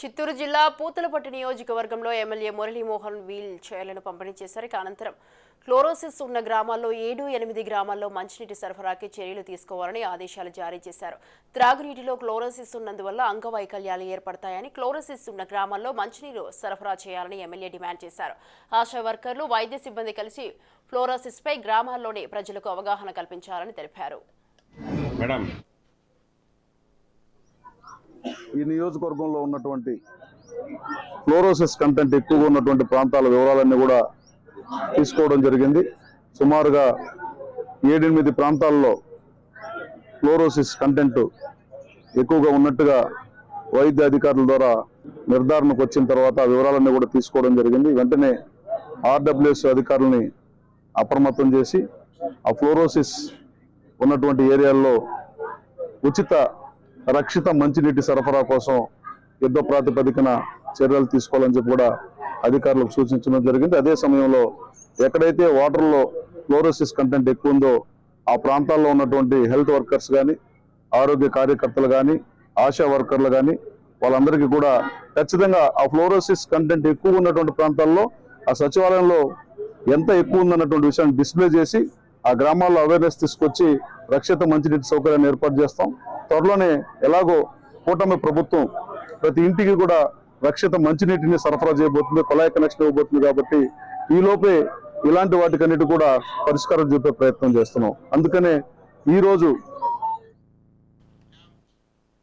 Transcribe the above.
చిత్తూరు జిల్లా పూతలపట్టు నియోజకవర్గంలో MLA Muralimohan wheel చైర్లను పంపిణీ చేశారు. ఇక అనంతరం క్లోరోసిస్ ఉన్న గ్రామాల్లో ఏడు ఎనిమిది గ్రామాల్లో మంచినీటి సరఫరాకి చర్యలు తీసుకోవాలని ఆదేశాలు జారీ చేశారు. త్రాగునీటిలో క్లోరోసిస్ ఉన్నందువల్ల అంగవైకల్యాలు ఏర్పడతాయని క్లోరోసిస్ ఉన్న గ్రామాల్లో మంచినీరు సరఫరా చేయాలని ఎమ్మెల్యే డిమాండ్ చేశారు. ఆశా వర్కర్లు వైద్య సిబ్బంది కలిసి ఫ్లోరోసిస్పై గ్రామాల్లోని ప్రజలకు అవగాహన కల్పించాలని తెలిపారు. మేడం ఈ నియోజకవర్గంలో ఉన్నటువంటి ఫ్లోరోసిస్ కంటెంట్ ఎక్కువగా ఉన్నటువంటి ప్రాంతాల వివరాలన్నీ కూడా తీసుకోవడం జరిగింది. సుమారుగా ఏడెనిమిది ప్రాంతాల్లో ఫ్లోరోసిస్ కంటెంట్ ఎక్కువగా ఉన్నట్టుగా వైద్య అధికారుల ద్వారా నిర్ధారణకు వచ్చిన తర్వాత వివరాలన్నీ కూడా తీసుకోవడం జరిగింది. వెంటనే ఆర్డబ్ల్యూఎస్ అధికారులని అప్రమత్తం చేసి ఆ ఫ్లోరోసిస్ ఉన్నటువంటి ఏరియాల్లో ఉచిత రక్షిత మంచినీటి సరఫరా కోసం యుద్ధ ప్రాతిపదికన చర్యలు తీసుకోవాలని చెప్పి కూడా అధికారులకు సూచించడం జరిగింది. అదే సమయంలో ఎక్కడైతే వాటర్లో ఫ్లోరోసిస్ కంటెంట్ ఎక్కువ ఉందో ఆ ప్రాంతాల్లో ఉన్నటువంటి హెల్త్ వర్కర్స్ కానీ ఆరోగ్య కార్యకర్తలు కానీ ఆశా వర్కర్లు కానీ వాళ్ళందరికీ కూడా ఖచ్చితంగా ఆ ఫ్లోరోసిస్ కంటెంట్ ఎక్కువ ఉన్నటువంటి ప్రాంతాల్లో ఆ సచివాలయంలో ఎంత ఎక్కువ ఉందన్నటువంటి విషయాన్ని డిస్ప్లే చేసి ఆ గ్రామాల్లో అవేర్నెస్ తీసుకొచ్చి రక్షిత మంచినీటి సౌకర్యాన్ని ఏర్పాటు చేస్తాం. త్వరలోనే ఎలాగో కూటమి ప్రభుత్వం ప్రతి ఇంటికి కూడా రక్షిత మంచినీటిని సరఫరా చేయబోతుంది కొలాయి కనెక్షన్ ఇవ్వబోతుంది కాబట్టి ఈ లోపే ఇలాంటి వాటికన్నిటి కూడా పరిష్కారం చూపే ప్రయత్నం చేస్తున్నాం. అందుకనే ఈ రోజు